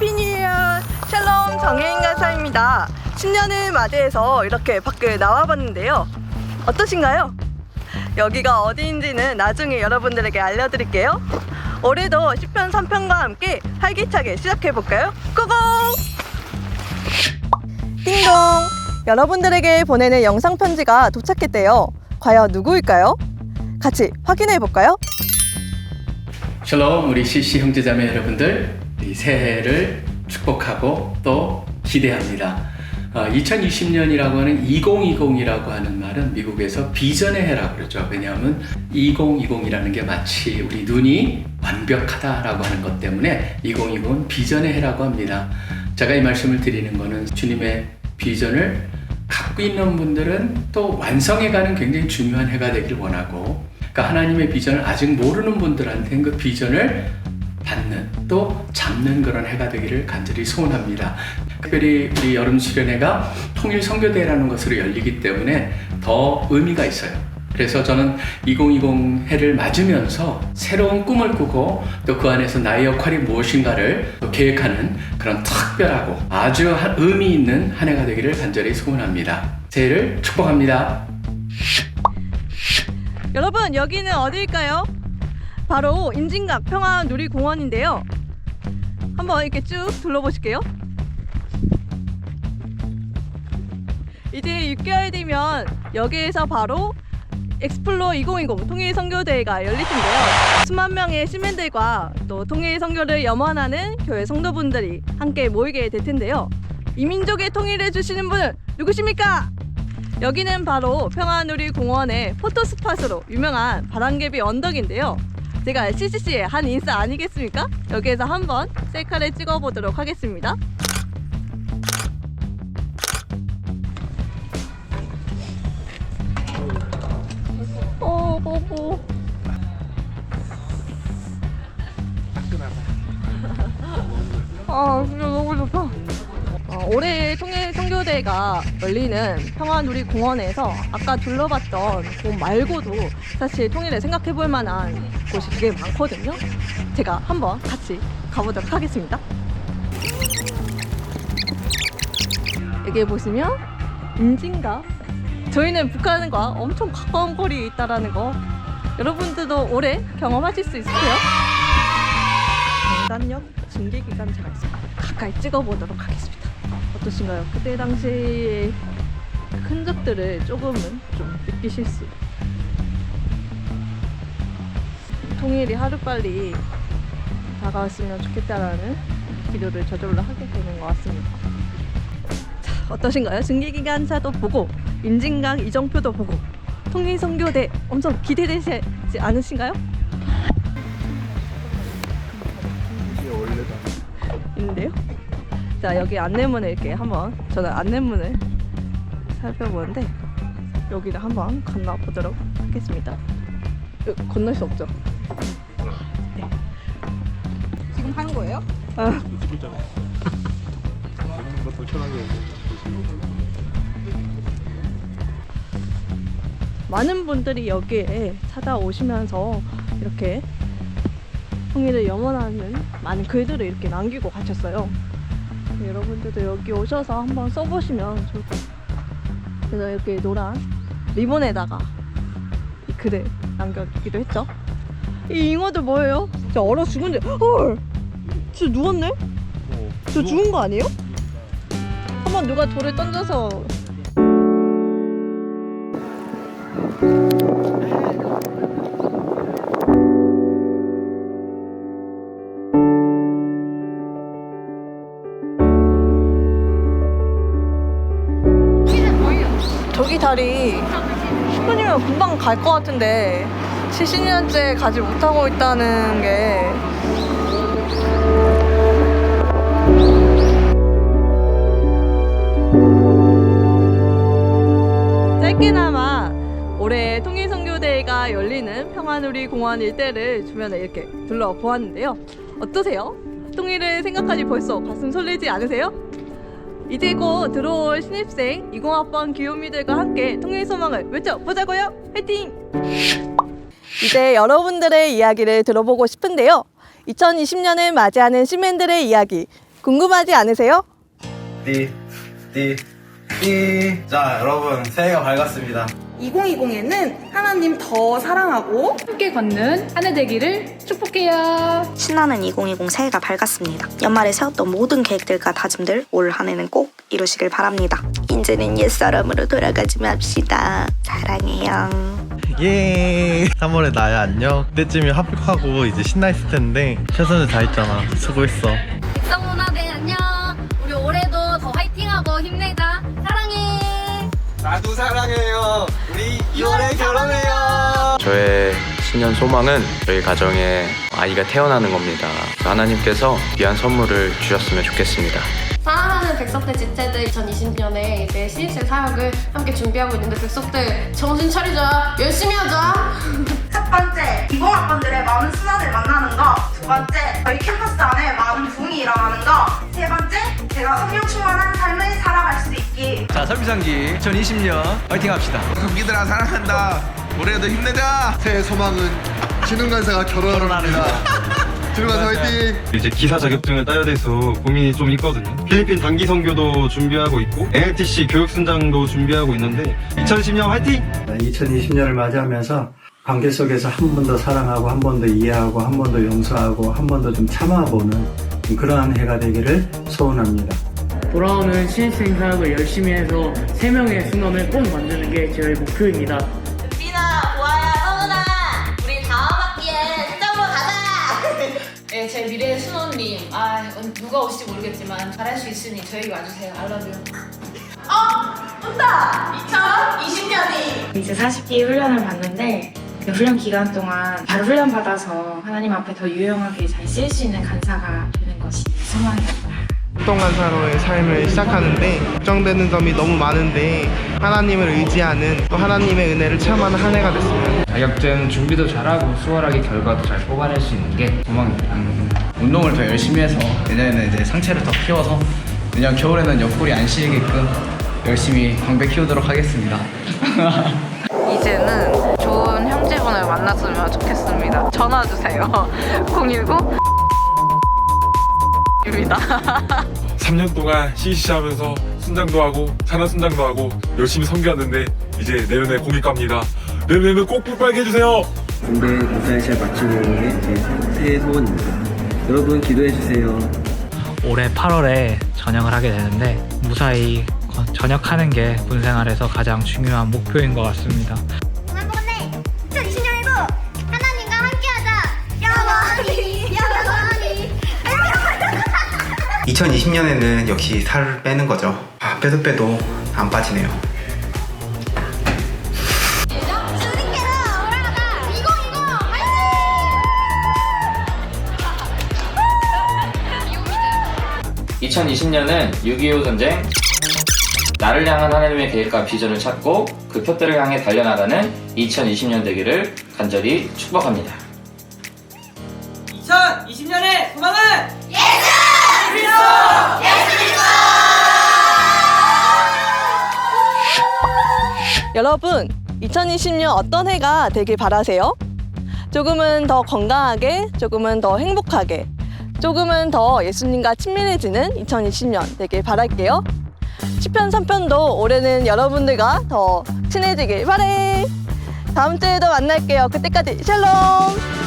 해피뉴이어 샬롬 정혜인 가사입니다. 신년을 맞이해서 이렇게 밖에 나와봤는데요. 어떠신가요? 여기가 어디인지는 나중에 여러분들에게 알려드릴게요. 올해도 10편 3편과 함께 활기차게 시작해볼까요? 고고! 띵동! 여러분들에게 보내는 영상 편지가 도착했대요. 과연 누구일까요? 같이 확인해볼까요? 샬롬 우리 CC 형제자매 여러분들 이 새해를 축복하고 또 기대합니다. 어, 2020년이라고 하는 2020이라고 하는 말은 미국에서 비전의 해라고 그러죠. 왜냐하면 2020이라는 게 마치 우리 눈이 완벽하다라고 하는 것 때문에 2020은 비전의 해라고 합니다. 제가 이 말씀을 드리는 것은 주님의 비전을 갖고 있는 분들은 또 완성해가는 굉장히 중요한 해가 되길 원하고 그러니까 하나님의 비전을 아직 모르는 분들한테는 그 비전을 받는 또 잡는 그런 해가 되기를 간절히 소원합니다. 특별히 우리 여름 수련회가 통일 선교대라는 것으로 열리기 때문에 더 의미가 있어요. 그래서 저는 2020 해를 맞으면서 새로운 꿈을 꾸고 또 그 안에서 나의 역할이 무엇인가를 또 계획하는 그런 특별하고 아주 한- 의미 있는 한 해가 되기를 간절히 소원합니다. 새해를 축복합니다. 여러분 여기는 어디일까요? 바로 임진각 평화누리공원인데요. 한번 이렇게 쭉 둘러보실게요. 이제 6개월 뒤면 여기에서 바로 엑스플로 2020 통일 선교대회가 열릴 텐데요. 수만 명의 시민들과 또 통일 선교를 염원하는 교회 성도분들이 함께 모이게 될 텐데요. 이 민족의 통일을 주시는 분은 누구십니까? 여기는 바로 평화누리 공원의 포토 스팟으로 유명한 바람개비 언덕인데요. 제가 CCC의 한 인싸 아니겠습니까? 여기에서 한번 셀카를 찍어보도록 하겠습니다. 어, 보고. 아, 진짜 너무 좋다. 어, 올해 선교대가 열리는 평화누리 공원에서 아까 둘러봤던 곳 말고도 사실 통일을 생각해 볼 만한 곳이 되게 많거든요. 제가 한번 같이 가보도록 하겠습니다. 여기 보시면 임진각. 저희는 북한과 엄청 가까운 거리에 있다라는 거 여러분들도 올해 경험하실 수 있으세요? 강단역 증기기관차가 있습니다. 가까이 찍어보도록 하겠습니다. 어떠신가요? 그때 당시의 흔적들을 조금은 좀 느끼실 수 통일이 하루빨리 다가왔으면 좋겠다라는 기도를 저절로 하게 되는 것 같습니다. 자, 어떠신가요? 증기기관차도 보고 임진강 이정표도 보고 통일선교대 엄청 기대되지 않으신가요? 있는데요. 자 여기 안내문을 이렇게 한번 저는 안내문을 살펴보는데 여기를 한번 건너 보도록 하겠습니다. 어, 건널 수 없죠. 지금 하는 거예요? 아, 많은 분들이 여기에 찾아오시면서 이렇게 통일을 염원하는 많은 글들을 이렇게 남기고 가셨어요. 네, 여러분들도 여기 오셔서 한번 써보시면 좋을 것 같아요. 그래서 이렇게 노란 리본에다가 이 글을 남겨두기도 했죠. 이 잉어들 뭐예요? 진짜 얼어 죽은데, 헐! 진짜 누웠네? 어, 저 죽은 거 아니에요? 한번 누가 돌을 던져서 저기 다리 10분이면 금방 갈 것 같은데 70년째 가지 못하고 있다는 게 짧게나마 올해 통일선교대회가 열리는 평화누리 공원 일대를 주변에 이렇게 둘러보았는데요. 어떠세요? 통일을 생각하니 벌써 가슴 설레지 않으세요? 이제 곧 들어올 신입생 20학번 귀요미들과 함께 통일 소망을 외쳐보자고요. 화이팅! 이제 여러분들의 이야기를 들어보고 싶은데요. 2020년을 맞이하는 시민들의 이야기 궁금하지 않으세요? 띠, 띠, 띠. 자, 여러분, 새해가 밝았습니다. 2020에는 하나님 더 사랑하고 함께 걷는 한 해 되기를 축복해요. 신나는 2020 새해가 밝았습니다. 연말에 세웠던 모든 계획들과 다짐들 올 한 해는 꼭 이루시길 바랍니다. 이제는 옛사람으로 돌아가지 맙시다. 사랑해요. 예 3월에 나야 안녕 그때쯤에 합격하고 이제 신나 있을 텐데 최선을 다했잖아 수고했어 백성문화대 안녕. 우리 올해도 더 화이팅하고 힘내자. 사랑해. 나도 사랑해요. 우리 2월에 결혼해요. 저의 신년 소망은 저희 가정에 아이가 태어나는 겁니다. 하나님께서 귀한 선물을 주셨으면 좋겠습니다. 사랑하는 백석대 지체들 2020년에 이제 신입생 사역을 함께 준비하고 있는데 백석대 정신 차리자. 열심히 하자. 첫 번째, 20학번들의 많은 순환을 만나는 거. 두 번째, 저희 캠퍼스 안에 많은 부흥이 일어나는 거. 세 번째, 제가 성령 충만한 삶을 있기. 자, 설비상기 2020년 화이팅 합시다. 동기들아 사랑한다. 올해도 힘내자. 새해 소망은 신흥 간사가 결혼합니다. 신흥 간사 화이팅. 이제 기사 자격증을 따야 돼서 고민이 좀 있거든요. 필리핀 단기 선교도 준비하고 있고 NLTC 교육 순장도 준비하고 있는데 2010년 화이팅! 2020년을 맞이하면서 관계 속에서 한 번 더 사랑하고 한 번 더 이해하고 한 번 더 용서하고 한 번 더 좀 참아보는 그러한 해가 되기를 소원합니다. 돌아오는 신입생 사역을 열심히 해서 3명의 순원을 꼭 만드는 게 제 목표입니다. 비나, 보아야, 성은아 우리 다음 학기에 현장으로 가자 네, 제 미래의 순원님. 아, 누가 오실지 모르겠지만 잘할 수 있으니 저에게 와주세요. I love you. 어? 온다 2020년이 이제 40기 훈련을 받는데 그 훈련 기간 동안 바로 훈련 받아서 하나님 앞에 더 유용하게 잘 쓰일 수 있는 간사가 되는 것이 소망입니다. 활동간사로의 삶을 시작하는데 걱정되는 점이 너무 많은데 하나님을 의지하는 또 하나님의 은혜를 체험하는 한 해가 됐으면 자격증 준비도 잘하고 수월하게 결과도 잘 뽑아낼 수 있는 게 소망입니다. 운동을 더 열심히 해서 내년에는 이제 상체를 더 키워서 내년 겨울에는 옆구리 안 시리게끔 열심히 광배 키우도록 하겠습니다. 이제는 좋은 형제분을 만났으면 좋겠습니다 전화 주세요 019 입니다 3년 동안 CCC 하면서 순장도 하고 산하 순장도 하고 열심히 섬겼는데 이제 내년에 공익 갑니다. 내년에는 꼭 뿔빨게 해주세요. 군대 무사히 잘 오는 게 제 새해 소원입니다. 여러분 기도해 주세요. 올해 8월에 전역을 하게 되는데 무사히 전역하는 게 군 생활에서 가장 중요한 목표인 것 같습니다. 2020년에는 역시 살을 빼는 거죠. 아, 빼도 빼도 안 빠지네요. 수리께로 올라가. 2020 화이팅! 2020년은 6.25 전쟁, 나를 향한 하나님의 계획과 비전을 찾고 그 표대를 향해 달려나가는 2020년 되기를 간절히 축복합니다. 여러분, 2020년 어떤 해가 되길 바라세요? 조금은 더 건강하게, 조금은 더 행복하게, 조금은 더 예수님과 친밀해지는 2020년 되길 바랄게요. 10편, 3편도 올해는 여러분들과 더 친해지길 바래. 다음 주에도 만날게요. 그때까지 샬롬!